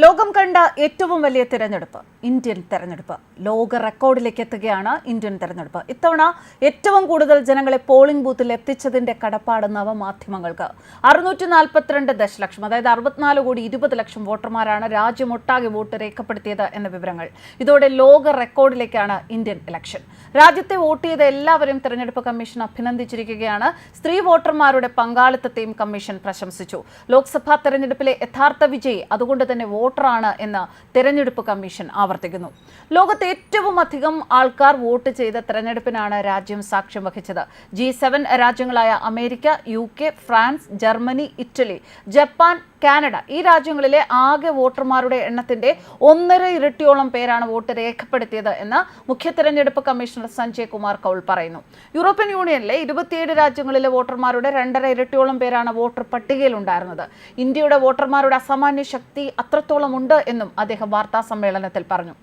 ലോകം കണ്ട ഏറ്റവും വലിയ തിരഞ്ഞെടുപ്പ് ഇന്ത്യൻ തെരഞ്ഞെടുപ്പ്. ലോക റെക്കോർഡിലേക്ക് എത്തുകയാണ് ഇന്ത്യൻ തെരഞ്ഞെടുപ്പ്. ഇത്തവണ ഏറ്റവും കൂടുതൽ ജനങ്ങളെ പോളിംഗ് ബൂത്തിൽ എത്തിച്ചതിന്റെ കടപ്പാട് നവമാധ്യമങ്ങൾക്ക്. അറുന്നൂറ്റി നാൽപ്പത്തിരണ്ട് ദശലക്ഷം അതായത് അറുപത്തിനാല് കോടി ഇരുപത് ലക്ഷം വോട്ടർമാരാണ് രാജ്യമൊട്ടാകെ വോട്ട് രേഖപ്പെടുത്തിയത് എന്ന വിവരങ്ങൾ. ഇതോടെ ലോക റെക്കോർഡിലേക്കാണ് ഇന്ത്യൻ ഇലക്ഷൻ രാജ്യത്തെ വോട്ട് ചെയ്ത എല്ലാവരെയും തെരഞ്ഞെടുപ്പ് കമ്മീഷൻ അഭിനന്ദിച്ചിരിക്കുകയാണ്. സ്ത്രീ വോട്ടർമാരുടെ പങ്കാളിത്തത്തെയും കമ്മീഷൻ പ്രശംസിച്ചു. ലോക്സഭാ തെരഞ്ഞെടുപ്പിലെ യഥാർത്ഥ വിജയി അതുകൊണ്ട് തന്നെ വോട്ടറാണ് എന്ന് തെരഞ്ഞെടുപ്പ് കമ്മീഷൻ ആവർത്തിക്കുന്നു. ലോകത്ത് ഏറ്റവും അധികം ആൾക്കാർ വോട്ട് ചെയ്ത തെരഞ്ഞെടുപ്പിനാണ് രാജ്യം സാക്ഷ്യം വഹിച്ചത്. G seven രാജ്യങ്ങളായ America U K France Germany Italy Japan Canada ഈ രാജ്യങ്ങളിലെ ആകെ വോട്ടർമാരുടെ എണ്ണത്തിന്റെ ഒന്നര ഇരട്ടിയോളം പേരാണ് വോട്ട് രേഖപ്പെടുത്തിയത് എന്ന് മുഖ്യ തെരഞ്ഞെടുപ്പ് കമ്മീഷണർ സഞ്ജയ് കുമാർ കൗൾ പറയുന്നു. യൂറോപ്യൻ യൂണിയനിലെ ഇരുപത്തിയേഴ് രാജ്യങ്ങളിലെ വോട്ടർമാരുടെ രണ്ടര ഇരട്ടിയോളം പേരാണ് വോട്ടർ പട്ടികയിലുണ്ടായിരുന്നത് ഇന്ത്യയുടെ വോട്ടർമാരുടെ അസാമാന്യ ശക്തി അത്രത്തോളം ഉണ്ട് എന്നും അദ്ദേഹം വാർത്താ സമ്മേളനത്തിൽ പറഞ്ഞു.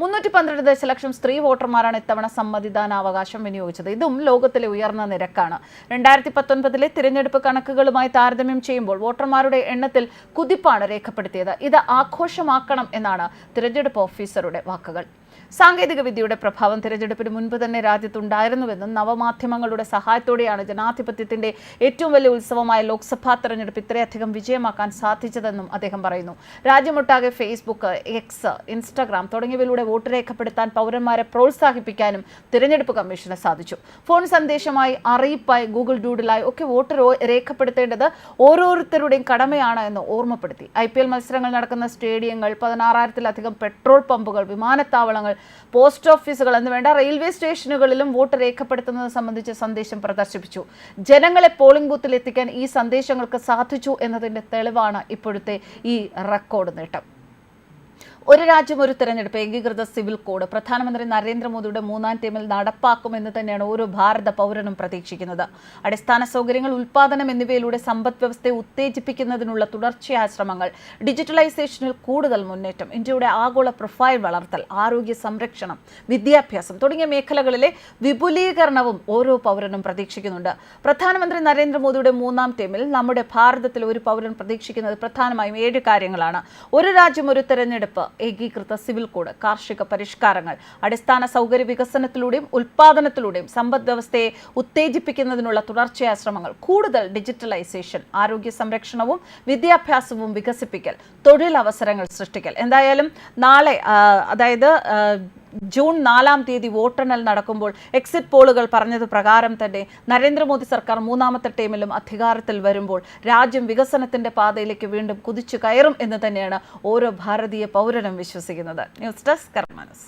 മുന്നൂറ്റി പന്ത്രണ്ട് ദശലക്ഷം സ്ത്രീ വോട്ടർമാരാണ് ഇത്തവണ സമ്മതിദാനാവകാശം വിനിയോഗിച്ചത്. ഇതും ലോകത്തിലെ ഉയർന്ന നിരക്കാണ്. രണ്ടായിരത്തി പത്തൊൻപതിലെ തിരഞ്ഞെടുപ്പ് കണക്കുകളുമായി താരതമ്യം ചെയ്യുമ്പോൾ വോട്ടർമാരുടെ എണ്ണത്തിൽ കുതിപ്പാണ് രേഖപ്പെടുത്തിയത്. ഇത് ആഘോഷമാക്കണം എന്നാണ് തിരഞ്ഞെടുപ്പ് ഓഫീസറുടെ വാക്കുകൾ. സാങ്കേതിക വിദ്യയുടെ പ്രഭാവം തിരഞ്ഞെടുപ്പിന് മുൻപ് തന്നെ രാജ്യത്തുണ്ടായിരുന്നുവെന്നും നവമാധ്യമങ്ങളുടെ സഹായത്തോടെയാണ് ജനാധിപത്യത്തിന്റെ ഏറ്റവും വലിയ ഉത്സവമായ ലോക്സഭാ തെരഞ്ഞെടുപ്പ് ഇത്രയധികം വിജയമാക്കാൻ സാധിച്ചതെന്നും അദ്ദേഹം പറയുന്നു. രാജ്യമൊട്ടാകെ ഫേസ്ബുക്ക് എക്സ് ഇൻസ്റ്റാഗ്രാം തുടങ്ങിയവയിലൂടെ വോട്ട് രേഖപ്പെടുത്താൻ പൗരന്മാരെ പ്രോത്സാഹിപ്പിക്കാനും തിരഞ്ഞെടുപ്പ് കമ്മീഷന് സാധിച്ചു. ഫോൺ സന്ദേശമായി അറിയിപ്പായി ഗൂഗിൾ ഡൂഡിലായി ഒക്കെ വോട്ട് രേഖപ്പെടുത്തേണ്ടത് ഓരോരുത്തരുടെയും കടമയാണ് എന്ന് ഓർമ്മപ്പെടുത്തി. ഐ മത്സരങ്ങൾ നടക്കുന്ന സ്റ്റേഡിയങ്ങൾ പതിനാറായിരത്തിലധികം പെട്രോൾ പമ്പുകൾ വിമാനത്താവളങ്ങൾ പോസ്റ്റ് ഓഫീസുകൾ എന്ന് വേണ്ട റെയിൽവേ സ്റ്റേഷനുകളിലും വോട്ട് രേഖപ്പെടുത്തുന്നത് സംബന്ധിച്ച് സന്ദേശം പ്രദർശിപ്പിച്ചു. ജനങ്ങളെ പോളിംഗ് ബൂത്തിൽ എത്തിക്കാൻ ഈ സന്ദേശങ്ങൾക്ക് സാധിച്ചു എന്നതിന്റെ തെളിവാണ് ഇപ്പോഴത്തെ ഈ റെക്കോർഡ് നേട്ടം. ഒരു രാജ്യം ഒരു തെരഞ്ഞെടുപ്പ് ഏകീകൃത സിവിൽ കോഡ്. പ്രധാനമന്ത്രി നരേന്ദ്രമോദിയുടെ മൂന്നാം ടീമിൽ നടപ്പാക്കുമെന്ന് തന്നെയാണ് ഓരോ ഭാരത പൗരനും പ്രതീക്ഷിക്കുന്നത്. അടിസ്ഥാന സൗകര്യങ്ങൾ ഉൽപാദനം എന്നിവയിലൂടെ സമ്പദ് വ്യവസ്ഥയെ ഉത്തേജിപ്പിക്കുന്നതിനുള്ള തുടർച്ചയായ ശ്രമങ്ങൾ ഡിജിറ്റലൈസേഷനിൽ കൂടുതൽ മുന്നേറ്റം ഇന്ത്യയുടെ ആഗോള പ്രൊഫൈൽ വളർത്തൽ ആരോഗ്യ സംരക്ഷണം വിദ്യാഭ്യാസം തുടങ്ങിയ മേഖലകളിലെ വിപുലീകരണവും ഓരോ പൗരനും പ്രതീക്ഷിക്കുന്നുണ്ട്. പ്രധാനമന്ത്രി നരേന്ദ്രമോദിയുടെ മൂന്നാം ടീമിൽ നമ്മുടെ ഭാരതത്തിൽ ഒരു പൗരൻ പ്രതീക്ഷിക്കുന്നത് പ്രധാനമായും ഏഴ് കാര്യങ്ങളാണ്. ഒരു രാജ്യം ഒരു തെരഞ്ഞെടുപ്പ് ഏകീകൃത സിവിൽ കോഡ് കാർഷിക പരിഷ്കാരങ്ങൾ അടിസ്ഥാന സൗകര്യ വികസനത്തിലൂടെയും ഉൽപാദനത്തിലൂടെയും സമ്പദ് വ്യവസ്ഥയെ ഉത്തേജിപ്പിക്കുന്നതിനുള്ള തുടർച്ചയായ ശ്രമങ്ങൾ കൂടുതൽ ഡിജിറ്റലൈസേഷൻ ആരോഗ്യ സംരക്ഷണവും വിദ്യാഭ്യാസവും വികസിപ്പിക്കൽ തൊഴിലവസരങ്ങൾ സൃഷ്ടിക്കൽ. എന്തായാലും നാളെ അതായത് ജൂൺ നാലാം തീയതി വോട്ടെണ്ണൽ നടക്കുമ്പോൾ എക്സിറ്റ് പോളുകൾ പറഞ്ഞത് പ്രകാരം തന്നെ നരേന്ദ്രമോദി സർക്കാർ മൂന്നാമത്തെ ടൈമിലും അധികാരത്തിൽ വരുമ്പോൾ രാജ്യം വികസനത്തിന്റെ പാതയിലേക്ക് വീണ്ടും കുതിച്ചു കയറും എന്ന് തന്നെയാണ് ഓരോ ഭാരതീയ പൗരനും വിശ്വസിക്കുന്നത്. News desk കർമാനസ്.